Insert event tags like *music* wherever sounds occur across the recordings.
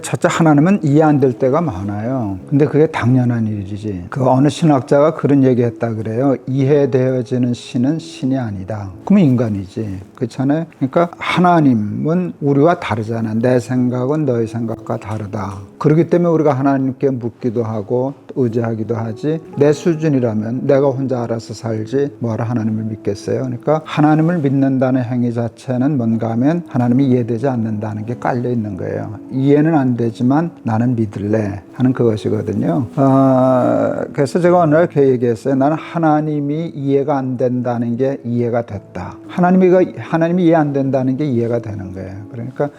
첫째 하나님은 이해 안 될 때가 많아요. 근데 그게 당연한 일이지. 그 어느 신학자가 그런 얘기했다 그래요. 이해되어지는 신은 신이 아니다. 그러면 인간이지. 그렇잖아요. 그러니까 하나님은 우리와 다르잖아. 내 생각은 너의 생각과 다르다. 그렇기 때문에 우리가 하나님께 묻기도 하고 의지하기도 하지. 내 수준이라면 내가 혼자 알아서 살지 뭐하러 하나님을 믿겠어요. 그러니까 하나님을 믿는다는 행위 자체는 뭔가 하면 하나님이 이해되지 않는다는 게 깔려 있는 거예요. 이해는 안 되지만 나는 믿을래 하는 그것이거든요. 어, 그래서 제가 날그 얘기했어요. 나는 하나님이 이해가 안 된다는 게 이해가 됐다. 하나님이 하나님이 이해 안 된다는 게 이해가 되는 거예요. 그러니까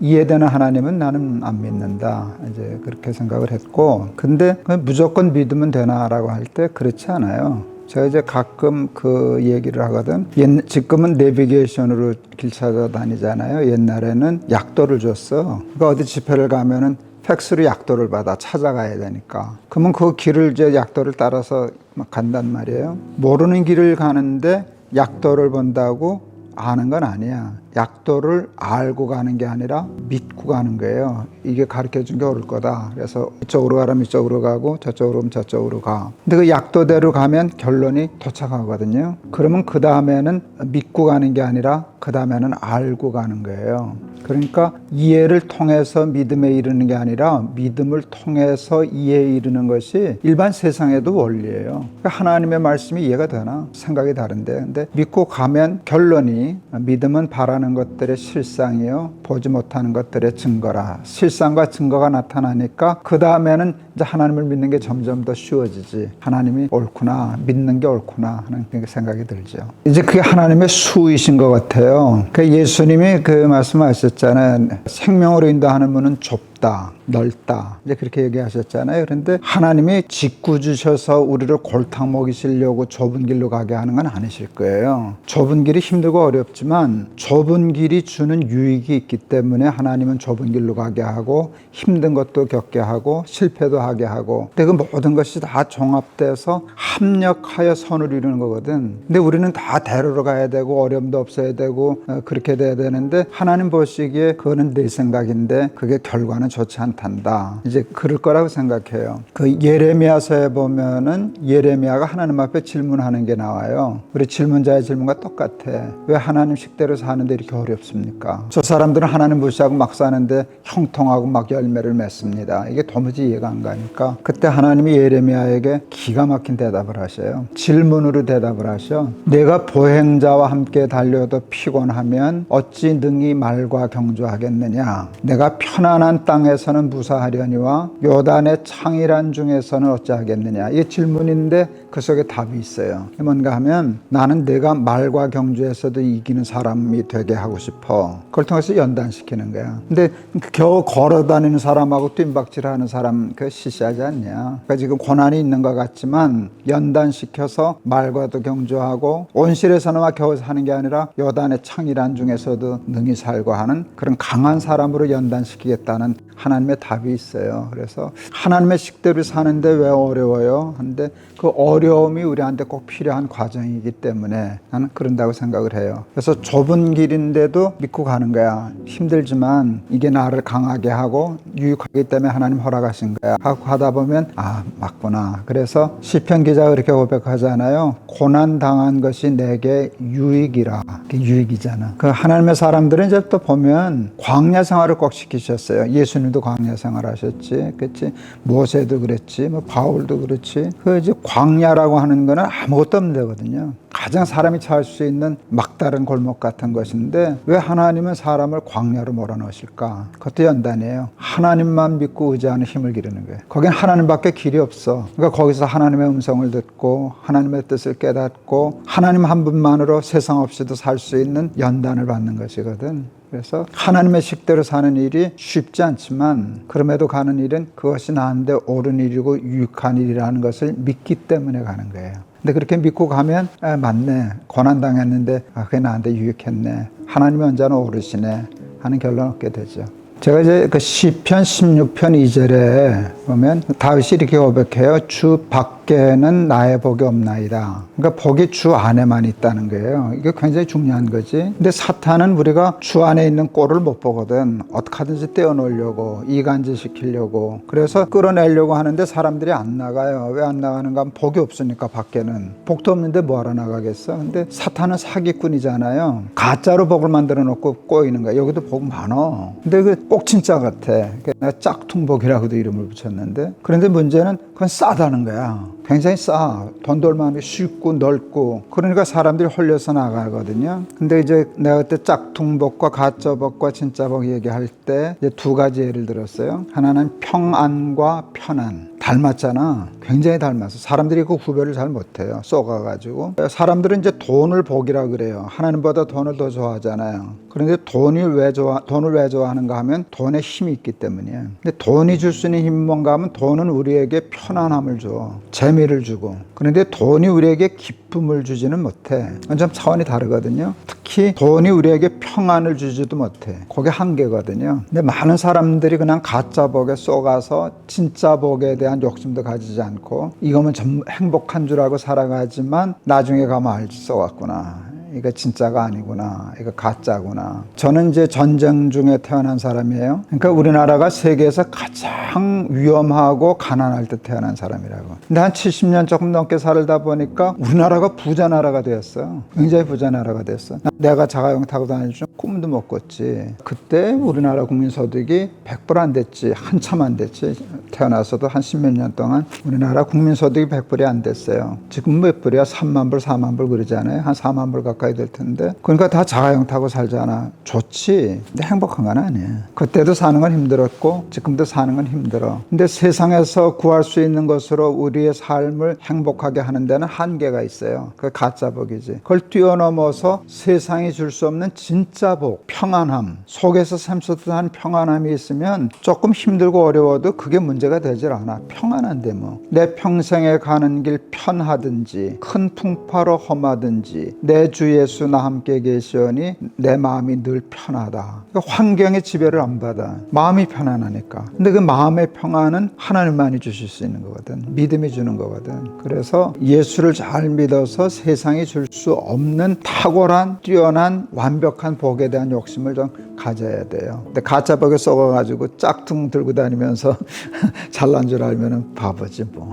이해되는 하나님은 나는 안 믿는다. 이제 그렇게 생각을 했고, 근데 그 무조건 믿으면 되나라고 할 때 그렇지 않아요. 제가 이제 가끔 그 얘기를 하거든. 옛, 지금은 내비게이션으로 길 찾아다니잖아요. 옛날에는 약도를 줬어. 그러니까 어디 집회를 가면은 팩스로 약도를 받아 찾아가야 되니까. 그러면 그 길을 이제 약도를 따라서 막 간단 말이에요. 모르는 길을 가는데 약도를 본다고 아는 건 아니야. 약도를 알고 가는 게 아니라 믿고 가는 거예요. 이게 가르쳐 준 게 옳을 거다. 그래서 이쪽으로 가라면 이쪽으로 가고 저쪽으로 가면 저쪽으로 가. 근데 그 약도대로 가면 결론이 도착하거든요. 그러면 그 다음에는 믿고 가는 게 아니라 그 다음에는 알고 가는 거예요. 그러니까 이해를 통해서 믿음에 이르는 게 아니라 믿음을 통해서 이해에 이르는 것이 일반 세상에도 원리예요. 그러니까 하나님의 말씀이 이해가 되나? 생각이 다른데. 근데 믿고 가면 결론이 믿음은 바라는 것들의 실상이요. 보지 못하는 것들의 증거라. 실상과 증거가 나타나니까 그 다음에는 이제 하나님을 믿는 게 점점 더 쉬워지지. 하나님이 옳구나. 믿는 게 옳구나 하는 생각이 들죠. 이제 그게 하나님의 수이신 것 같아요. 그 예수님이 그 말씀하셨잖아요. 생명으로 인도하는 문은 좁 다. 넓다. 이제 그렇게 얘기하셨잖아요. 그런데 하나님이 직구 주셔서 우리를 골탕 먹이시려고 좁은 길로 가게 하는 건 아니실 거예요. 좁은 길이 힘들고 어렵지만 좁은 길이 주는 유익이 있기 때문에 하나님은 좁은 길로 가게 하고 힘든 것도 겪게 하고 실패도 하게 하고 근데 그 모든 것이 다 종합돼서 합력하여 선을 이루는 거거든. 근데 우리는 다 대로로 가야 되고 어려움도 없어야 되고 어, 그렇게 돼야 되는데 하나님 보시기에 그거는 내 생각인데 그게 결과는 좋지 않다. 탄다. 이제 그럴 거라고 생각해요. 그 예레미야서에 보면은 예레미야가 하나님 앞에 질문하는 게 나와요. 우리 질문자의 질문과 똑같아. 왜 하나님 식대로 사는데 이렇게 어렵습니까? 저 사람들은 하나님 무시하고 막 사는데 형통하고 막 열매를 맺습니다. 이게 도무지 이해가 안 가니까 그때 하나님이 예레미야에게 기가 막힌 대답을 하셔요. 질문으로 대답을 하셔. 내가 보행자와 함께 달려도 피곤하면 어찌 능히 말과 경주하겠느냐? 내가 편안한 땅 에서는 무사하려니와 요단의 창이란 중에서는 어찌하겠느냐? 이게 질문인데 그 속에 답이 있어요. 뭔가 하면 나는 내가 말과 경주에서도 이기는 사람이 되게 하고 싶어. 그걸 통해서 연단시키는 거야. 근데 겨우 걸어 다니는 사람하고 뜀박질하는 사람 그 시시하지 않냐? 그러니까 지금 고난이 있는 것 같지만 연단시켜서 말과도 경주하고 온실에서나마 겨우 사는 게 아니라 요단의 창이란 중에서도 능히 살고 하는 그런 강한 사람으로 연단시키겠다는 하나님의 답이 있어요. 그래서 하나님의 식대로 사는데 왜 어려워요? 한데 그 어려움이 우리한테 꼭 필요한 과정이기 때문에 나는 그런다고 생각을 해요. 그래서 좁은 길인데도 믿고 가는 거야. 힘들지만 이게 나를 강하게 하고 유익하기 때문에 하나님 허락하신 거야. 하고 하다 보면 아 맞구나. 그래서 시편 기자가 그렇게 고백하잖아요. 고난 당한 것이 내게 유익이라. 그게 유익이잖아. 그 하나님의 사람들은 이제 또 보면 광야 생활을 꼭 시키셨어요. 예수님 도 광야 생활하셨지, 그렇지? 모세도 그랬지, 뭐 바울도 그렇지. 그 이제 광야라고 하는 거는 아무것도 없는 데거든요. 가장 사람이 처할 수 있는 막다른 골목 같은 것인데 왜 하나님은 사람을 광야로 몰아넣으실까? 그것도 연단이에요. 하나님만 믿고 의지하는 힘을 기르는 거예요. 거긴 하나님밖에 길이 없어. 그러니까 거기서 하나님의 음성을 듣고 하나님의 뜻을 깨닫고 하나님 한 분만으로 세상 없이도 살 수 있는 연단을 받는 것이거든. 그래서 하나님의 식대로 사는 일이 쉽지 않지만 그럼에도 가는 일은 그것이 나한테 옳은 일이고 유익한 일이라는 것을 믿기 때문에 가는 거예요. 근데 그렇게 믿고 가면 아, 맞네 고난 당했는데 아, 그게 나한테 유익했네 하나님이 언제나 오르시네 하는 결론 얻게 되죠. 제가 이제 그 시편 16편 2절에 보면 다윗이 이렇게 고백해요. 주 밖 에는 나의 복이 없나이다. 그러니까 복이 주 안에만 있다는 거예요. 이게 굉장히 중요한 거지. 근데 사탄은 우리가 주 안에 있는 꼴을 못 보거든. 어떻게 하든지 떼어놓으려고, 이간질 시키려고. 그래서 끌어내려고 하는데 사람들이 안 나가요. 왜 안 나가는가 하면 복이 없으니까 밖에는. 복도 없는데 뭐하러 나가겠어? 근데 사탄은 사기꾼이잖아요. 가짜로 복을 만들어 놓고 꼬이는 거야. 여기도 복 많어. 근데 그 꼭 진짜 같아. 내가 짝퉁복이라고도 이름을 붙였는데. 그런데 문제는 그건 싸다는 거야. 굉장히 싸. 돈도 얼마 안 돼. 쉽고 넓고. 그러니까 사람들이 홀려서 나가거든요. 근데 이제 내가 그때 짝퉁복과 가짜복과 진짜복 얘기할 때 두 가지 예를 들었어요. 하나는 평안과 편안. 닮았잖아. 굉장히 닮았어. 사람들이 그 구별을 잘 못해요. 쏘가가지고. 사람들은 이제 돈을 복이라 그래요. 하나님보다 돈을 더 좋아하잖아요. 그런데 돈이 왜 좋아, 돈을 왜 좋아하는가 하면 돈에 힘이 있기 때문이에요. 근데 돈이 줄 수 있는 힘이 뭔가 하면 돈은 우리에게 편안함을 줘. 재미를 주고. 그런데 돈이 우리에게 기쁨을 주지는 못해. 좀 차원이 다르거든요. 특히 돈이 우리에게 평안을 주지도 못해. 그게 한계거든요. 근데 많은 사람들이 그냥 가짜 복에 쏘가서 진짜 복에 대한 욕심도 가지지 않고 이거면 전 행복한 줄 알고 살아가지만 나중에 가면 알지 쏘갔구나. 이거 진짜가 아니구나. 이거 가짜구나. 저는 이제 전쟁 중에 태어난 사람이에요. 그러니까 우리나라가 세계에서 가장 위험하고 가난할 때 태어난 사람이라고. 근데 한 70년 조금 넘게 살다 보니까 우리나라가 부자 나라가 되었어요. 굉장히 부자 나라가 됐어. 내가 자가용 타고 다닐 줄 꿈도 못 꿨지. 그때 우리나라 국민 소득이 100불 안 됐지. 한참 안 됐지. 태어나서도 한 십몇 년 동안 우리나라 국민 소득이 100불이 안 됐어요. 지금 몇 불이야? 3만 불, 4만 불 그러잖아요. 한 4만 불 가까이 될 텐데. 그러니까 다 자가용 타고 살잖아. 좋지. 근데 행복한 건 아니야. 그때도 사는 건 힘들었고 지금도 사는 건 힘들어. 근데 세상에서 구할 수 있는 것으로 우리의 삶을 행복하게 하는 데는 한계가 있어요. 그 가짜 복이지. 그걸 뛰어넘어서 세상이 줄 수 없는 진짜 복, 평안함, 속에서 샘솟듯 한 평안함이 있으면 조금 힘들고 어려워도 그게 문제가 되질 않아. 평안한데 뭐. 내 평생에 가는 길 편하든지 큰 풍파로 험하든지 내 주 예수 나 함께 계시오니 내 마음이 늘 편하다. 그러니까 환경의 지배를 안 받아. 마음이 편안하니까. 근데 그 마음의 평안은 하나님만이 주실 수 있는 거거든. 믿음이 주는 거거든. 그래서 예수를 잘 믿어서 세상이 줄 수 없는 탁월한 뛰어난 완벽한 복에 대한 욕심을 좀 가져야 돼요. 근데 가짜 복에 썩어가지고 짝퉁 들고 다니면서 *laughs* 잘난 줄 알면은 바보지 뭐.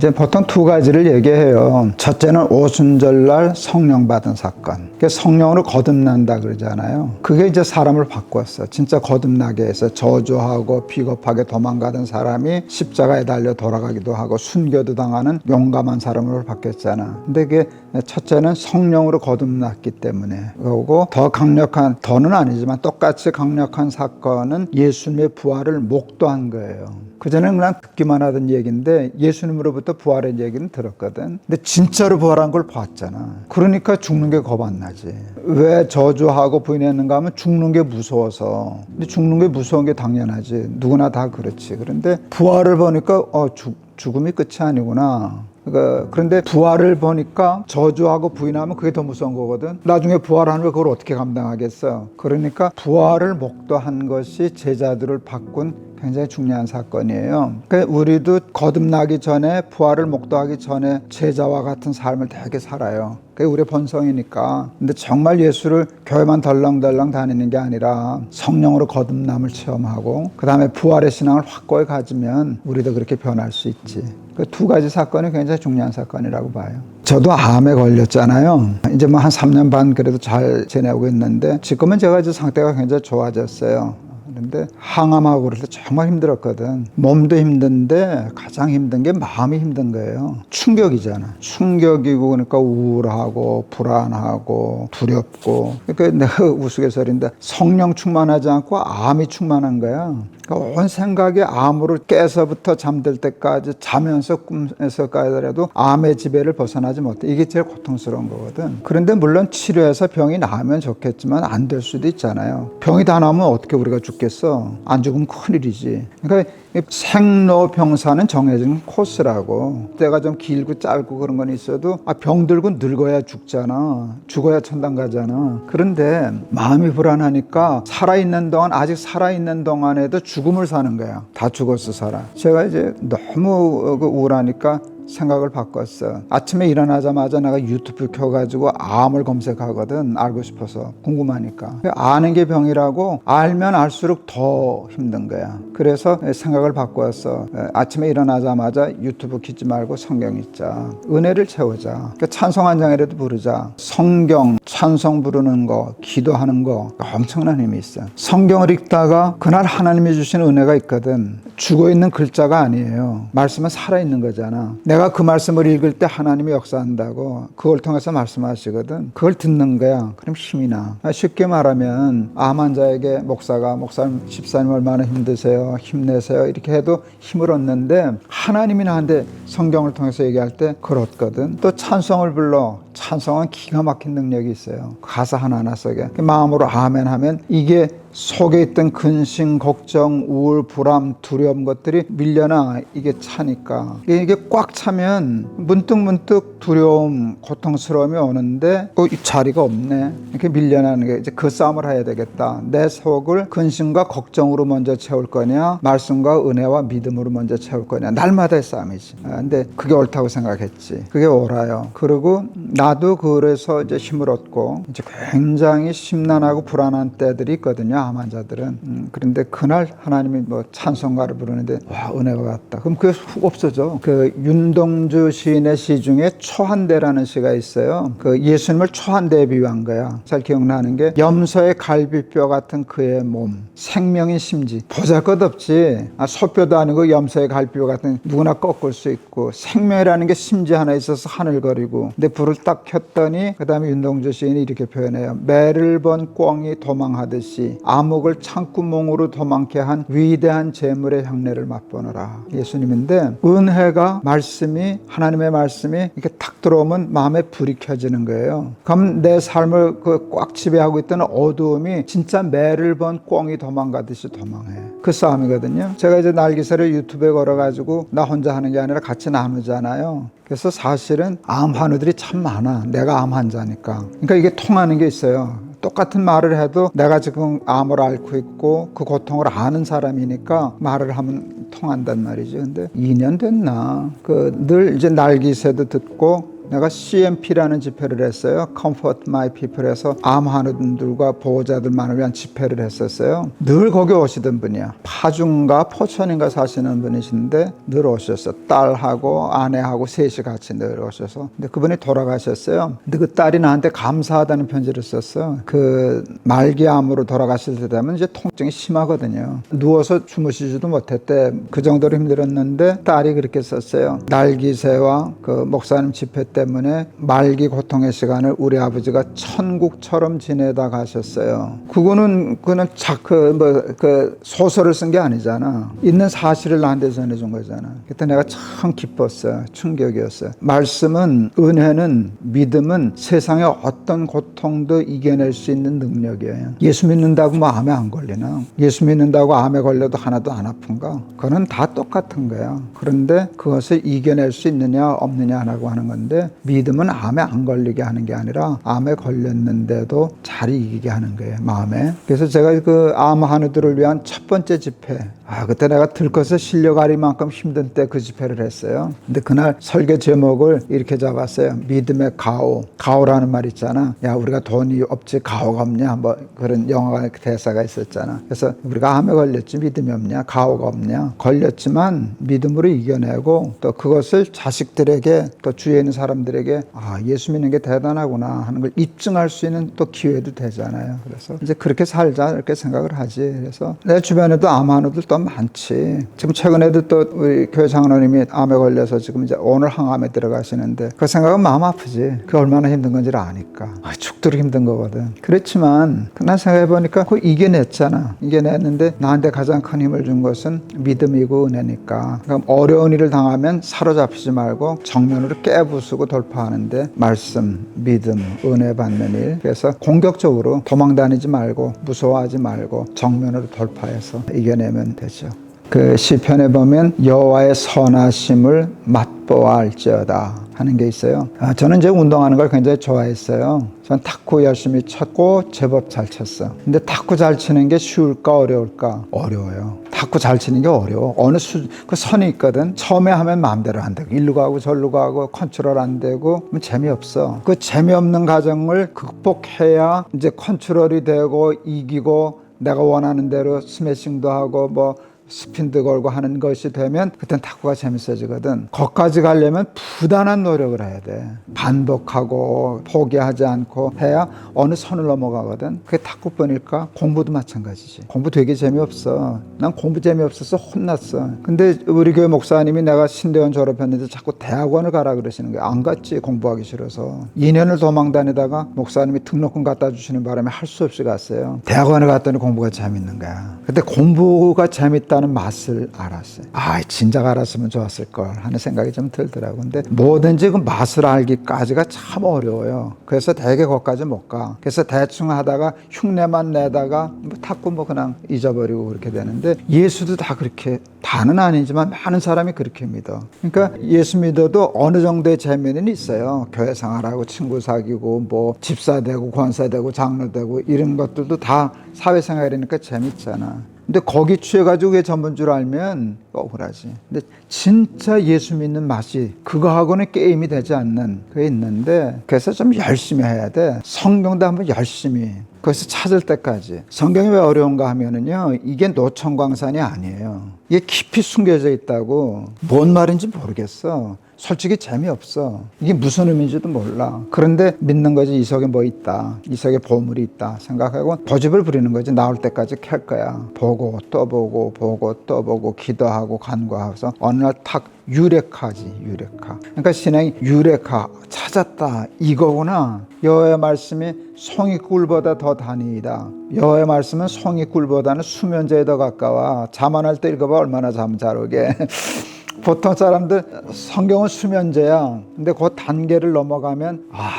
이제 보통 두 가지를 얘기해요. 첫째는 오순절날 성령 받은 사건. 그게 성령으로 거듭난다 그러잖아요. 그게 이제 사람을 바꿨어. 진짜 거듭나게 해서 저주하고 비겁하게 도망가던 사람이 십자가에 달려 돌아가기도 하고 순교도 당하는 용감한 사람으로 바뀌었잖아. 근데 그게 첫째는 성령으로 거듭났기 때문에 그리고 더 강력한 더는 아니지만 똑같이 강력한 사건은 예수님의 부활을 목도한 거예요. 그전에는 그냥 듣기만 하던 얘기인데 예수님으로부터 부활의 얘기는 들었거든. 근데 진짜로 부활한 걸 봤잖아. 그러니까 죽는 게 겁 안 나지. 왜 저주하고 부인했는가 하면 죽는 게 무서워서. 근데 죽는 게 무서운 게 당연하지. 누구나 다 그렇지. 그런데 부활을 보니까 어, 죽, 죽음이 끝이 아니구나. 그러니까 그런데 부활을 보니까 저주하고 부인하면 그게 더 무서운 거거든. 나중에 부활하는 걸 그걸 어떻게 감당하겠어? 그러니까 부활을 목도한 것이 제자들을 바꾼 굉장히 중요한 사건이에요. 그러니까 우리도 거듭나기 전에 부활을 목도하기 전에 제자와 같은 삶을 되게 살아요. 그게 우리의 본성이니까. 근데 정말 예수를 교회만 덜렁덜렁 다니는 게 아니라 성령으로 거듭남을 체험하고 그 다음에 부활의 신앙을 확고히 가지면 우리도 그렇게 변할 수 있지. 그 두 가지 사건이 굉장히 중요한 사건이라고 봐요. 저도 암에 걸렸잖아요. 이제 뭐 한 3년 반 그래도 잘 지내고 있는데 지금은 제가 이제 상태가 굉장히 좋아졌어요. 그런데 항암하고 때 정말 힘들었거든. 몸도 힘든데 가장 힘든 게 마음이 힘든 거예요. 충격이잖아. 충격이고 그러니까 우울하고 불안하고 두렵고. 그러니까 내가 우스갯소리인데 성령 충만하지 않고 암이 충만한 거야. 그러니까 온 생각이 암으로 깨서부터 잠들 때까지 자면서 꿈에서까지라도 암의 지배를 벗어나지 못해. 이게 제일 고통스러운 거거든. 그런데 물론 치료해서 병이 나으면 좋겠지만 안 될 수도 있잖아요. 병이 다 나면 어떻게 우리가 죽겠어 요? 죽겠어. 안 죽으면 큰일이지. 그러니까 이 생로병사는 정해진 코스라고. 때가 좀 길고 짧고 그런 건 있어도 아, 병들고 늙어야 죽잖아. 죽어야 천당 가잖아. 그런데 마음이 불안하니까 살아있는 동안 아직 살아있는 동안에도 죽음을 사는 거야. 다 죽었어 살아. 제가 이제 너무 그 우울하니까 생각을 바꿨어. 아침에 일어나자마자 내가 유튜브 켜가지고 암을 검색하거든. 알고 싶어서. 궁금하니까. 아는 게 병이라고 알면 알수록 더 힘든 거야. 그래서 생각을 바꿨어. 아침에 일어나자마자 유튜브 키지 말고 성경 읽자. 은혜를 채우자. 그러니까 찬송 한 장이라도 부르자. 성경, 찬송 부르는 거, 기도하는 거 엄청난 힘이 있어. 성경을 읽다가 그날 하나님이 주신 은혜가 있거든. 죽어 있는 글자가 아니에요. 말씀은 살아 있는 거잖아. 내가 그 말씀을 읽을 때 하나님이 역사한다고 그걸 통해서 말씀하시거든. 그걸 듣는 거야. 그럼 힘이 나. 쉽게 말하면 암 환자에게 목사가 목사님 집사님 얼마나 힘드세요. 힘내세요. 이렇게 해도 힘을 얻는데 하나님이 나한테 성경을 통해서 얘기할 때 그걸 얻거든. 또 찬송을 불러. 찬송은 기가 막힌 능력이 있어요. 가사 하나하나 속에. 그 마음으로 아멘 하면 이게 속에 있던 근심, 걱정, 우울, 불안, 두려움 것들이 밀려나 이게 차니까 이게 꽉 차면 문득 문득 두려움, 고통스러움이 오는데 그 자리가 없네. 이렇게 밀려나는 게 이제 그 싸움을 해야 되겠다. 내 속을 근심과 걱정으로 먼저 채울 거냐, 말씀과 은혜와 믿음으로 먼저 채울 거냐. 날마다의 싸움이지. 아, 근데 그게 옳다고 생각했지. 그게 옳아요. 그리고 나도 그래서 이제 힘을 얻고 이제 굉장히 심란하고 불안한 때들이 있거든요. 암 환자들은. 음, 그런데 그날 하나님이 뭐 찬송가를 부르는데 와 은혜가 갔다. 그럼 그게 훅 없어져. 그 윤동주 시인의 시 중에 초한대라는 시가 있어요. 그 예수님을 초한대에 비유한 거야. 잘 기억나는 게 염소의 갈비뼈 같은 그의 몸, 생명의 심지. 보잘것없지. 아, 소뼈도 아니고 염소의 갈비뼈 같은 누구나 꺾을 수 있고 생명이라는 게 심지 하나 있어서 하늘거리고. 근데 불을 딱 켰더니 그 다음에 윤동주 시인이 이렇게 표현해요. 매를 번 꿩이 도망하듯이 암흑을 창구멍으로 도망케 한 위대한 재물의 향내를 맛보느라. 예수님인데 은혜가 말씀이 하나님의 말씀이 이렇게 탁 들어오면 마음에 불이 켜지는 거예요. 그럼 내 삶을 그 꽉 지배하고 있던 어두움이 진짜 매를 번 꿩이 도망가듯이 도망해. 그 싸움이거든요. 제가 이제 날기세를 유튜브에 걸어가지고 나 혼자 하는 게 아니라 같이 나누잖아요. 그래서 사실은 암 환우들이 참 많아. 내가 암 환자니까. 그러니까 이게 통하는 게 있어요. 똑같은 말을 해도 내가 지금 암을 앓고 있고 그 고통을 아는 사람이니까 말을 하면 통한단 말이지. 근데 2년 됐나? 그 늘 이제 날기새도 듣고 내가 CMP라는 집회를 했어요. Comfort My People에서 암하는 분들과 보호자들만을 위한 집회를 했었어요. 늘 거기 오시던 분이야. 파중가 포천인가 사시는 분이신데 늘 오셨어. 딸하고 아내하고 셋이 같이 늘 오셔서. 근데 그분이 돌아가셨어요. 근데 그 딸이 나한테 감사하다는 편지를 썼어. 그 말기암으로 돌아가실 때 되면 이제 통증이 심하거든요. 누워서 주무시지도 못했대. 그 정도로 힘들었는데 딸이 그렇게 썼어요. 날기새와 그 목사님 집회 때 문에 말기 고통의 시간을 우리 아버지가 천국처럼 지내다 가셨어요. 그거는 그는 자그 뭐 그 소설을 쓴 게 아니잖아. 있는 사실을 나한테 전해준 거잖아. 그때 내가 참 기뻤어요. 충격이었어요. 말씀은 은혜는 믿음은 세상의 어떤 고통도 이겨낼 수 있는 능력이에요. 예수 믿는다고 뭐 암에 안 걸리나? 예수 믿는다고 암에 걸려도 하나도 안 아픈가? 그거는 다 똑같은 거야. 그런데 그것을 이겨낼 수 있느냐 없느냐라고 하는 건데 믿음은 암에 안 걸리게 하는 게 아니라 암에 걸렸는데도 잘 이기게 하는 거예요. 마음에. 그래서 제가 그암 한우들을 위한 첫 번째 집회. 아 그때 내가 들것에 실려가리만큼 힘든 때 그 집회를 했어요. 근데 그날 설교 제목을 이렇게 잡았어요. 믿음의 가오. 가오라는 말 있잖아. 야 우리가 돈이 없지 가오가 없냐. 뭐 그런 영화가 대사가 있었잖아. 그래서 우리가 암에 걸렸지 믿음이 없냐. 가오가 없냐. 걸렸지만 믿음으로 이겨내고 또 그것을 자식들에게 또 주위에 있는 사람 들에게 아 예수 믿는 게 대단하구나 하는 걸 입증할 수 있는 또 기회도 되잖아요. 그래서 이제 그렇게 살자 이렇게 생각을 하지. 그래서 내 주변에도 암 환우들 또 많지. 지금 최근에도 또 우리 교회 장로님이 암에 걸려서 지금 이제 오늘 항암에 들어가시는데 그 생각은 마음 아프지. 그 얼마나 힘든 건지를 아니까. 아, 죽도록 힘든 거거든. 그렇지만 난 생각해 보니까 그 이겨냈잖아. 이겨냈는데 나한테 가장 큰 힘을 준 것은 믿음이고 은혜니까. 그러니까 어려운 일을 당하면 사로잡히지 말고 정면으로 깨부수고 돌파하는데 말씀, 믿음, 은혜 받는 일. 그래서 공격적으로 도망 다니지 말고 무서워하지 말고 정면으로 돌파해서 이겨내면 되죠. 그 시편에 보면 여호와의 선하심을 맛보아할지어다 하는 게 있어요. 아, 저는 이제 운동하는 걸 굉장히 좋아했어요. 전 탁구 열심히 쳤고 제법 잘 쳤어. 근데 탁구 잘 치는 게 쉬울까 어려울까? 어려워요. 탁구 잘 치는 게 어려워. 어느 수, 그 선이 있거든. 처음에 하면 마음대로 안 되고, 일로 가고 절로 가고, 컨트롤 안 되고, 그럼 재미없어. 그 재미없는 과정을 극복해야 이제 컨트롤이 되고, 이기고, 내가 원하는 대로 스매싱도 하고, 뭐, 스핀도 걸고 하는 것이 되면 그땐 탁구가 재밌어지거든. 거기까지 가려면 부단한 노력을 해야 돼. 반복하고 포기하지 않고 해야 어느 선을 넘어가거든. 그게 탁구뿐일까? 공부도 마찬가지지. 공부 되게 재미없어. 난 공부 재미없어서 혼났어. 근데 우리 교회 목사님이 내가 신대원 졸업했는데 자꾸 대학원을 가라 그러시는 거야. 안 갔지. 공부하기 싫어서. 2년을 도망 다니다가 목사님이 등록금 갖다 주시는 바람에 할 수 없이 갔어요. 대학원을 갔더니 공부가 재밌는 거야. 근데 공부가 재밌다 는 맛을 알았어요. 아, 진작 알았으면 좋았을 걸 하는 생각이 좀 들더라고. 근데 뭐든지 그 맛을 알기까지가 참 어려워요. 그래서 대개 거기까지 못 가. 그래서 대충 하다가 흉내만 내다가 뭐 탁구 뭐 그냥 잊어버리고 그렇게 되는데 예수도 다 그렇게 다는 아니지만 많은 사람이 그렇게 믿어. 그러니까 예수 믿어도 어느 정도의 재미는 있어요. 교회 생활하고 친구 사귀고 뭐 집사 되고 권사 되고 장로 되고 이런 것들도 다 사회생활이니까 재밌잖아. 근데 거기 취해가지고 그게 전부인 줄 알면 억울하지. 근데 진짜 예수 믿는 맛이 그거하고는 게임이 되지 않는 그게 있는데 그래서 좀 열심히 해야 돼. 성경도 한번 열심히. 그래서 찾을 때까지. 성경이 왜 어려운가 하면은요, 이게 노천광산이 아니에요. 이게 깊이 숨겨져 있다고 뭔 말인지 모르겠어. 솔직히 재미없어. 이게 무슨 의미인지도 몰라. 그런데 믿는 거지 이 속에 뭐 있다. 이 속에 보물이 있다. 생각하고 고집을 부리는 거지. 나올 때까지 캘 거야. 보고 또 보고 보고 또 보고 기도하고 간구하고서 어느 날 탁 유레카지 유레카. 그러니까 신앙이 유레카 찾았다 이거구나. 여호와의 말씀이 송이 꿀보다 더 다니이다. 여호와의 말씀은 송이 꿀보다는 수면제에 더 가까워. 자만할 때 읽어봐 얼마나 잠 잘 오게. *laughs* 보통 사람들 성경은 수면제야. 근데 그 단계를 넘어가면 아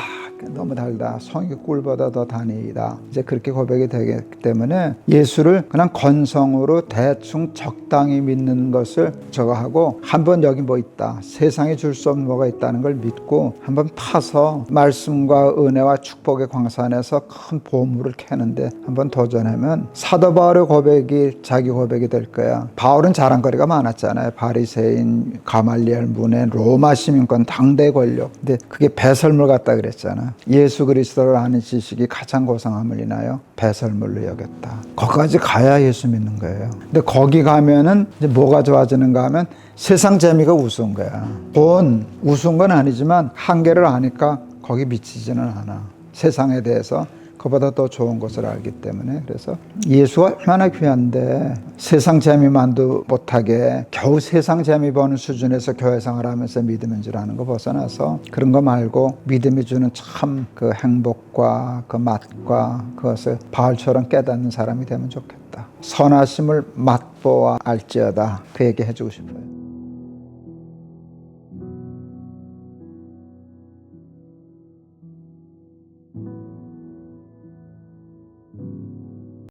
너무 달다. 성이 꿀보다 더 다니이다. 이제 그렇게 고백이 되기 때문에 예수를 그냥 건성으로 대충 적당히 믿는 것을 저거 하고 한번 여기 뭐 있다. 세상에 줄 수 없는 뭐가 있다는 걸 믿고 한번 파서 말씀과 은혜와 축복의 광산에서 큰 보물을 캐는데 한번 도전하면 사도 바울의 고백이 자기 고백이 될 거야. 바울은 자랑거리가 많았잖아요. 바리새인, 가말리엘 문에 로마 시민권 당대 권력. 근데 그게 배설물 같다 그랬잖아. 예수 그리스도를 아는 지식이 가장 고상함을 인하여 배설물로 여겼다. 거기까지 가야 예수 믿는 거예요. 근데 거기 가면은 이제 뭐가 좋아지는가 하면 세상 재미가 우스운 거야. 본 우스운 건 아니지만 한계를 아니까 거기 미치지는 않아. 세상에 대해서 그보다 더 좋은 것을 알기 때문에 그래서 예수가 얼마나 귀한데 세상 재미만도 못하게 겨우 세상 재미 보는 수준에서 교회 생활 하면서 믿음인 줄 아는 거 벗어나서 그런 거 말고 믿음이 주는 참 그 행복과 그 맛과 그것을 바울처럼 깨닫는 사람이 되면 좋겠다. 선하심을 맛보아 알지어다 그 얘기 해주고 싶어요.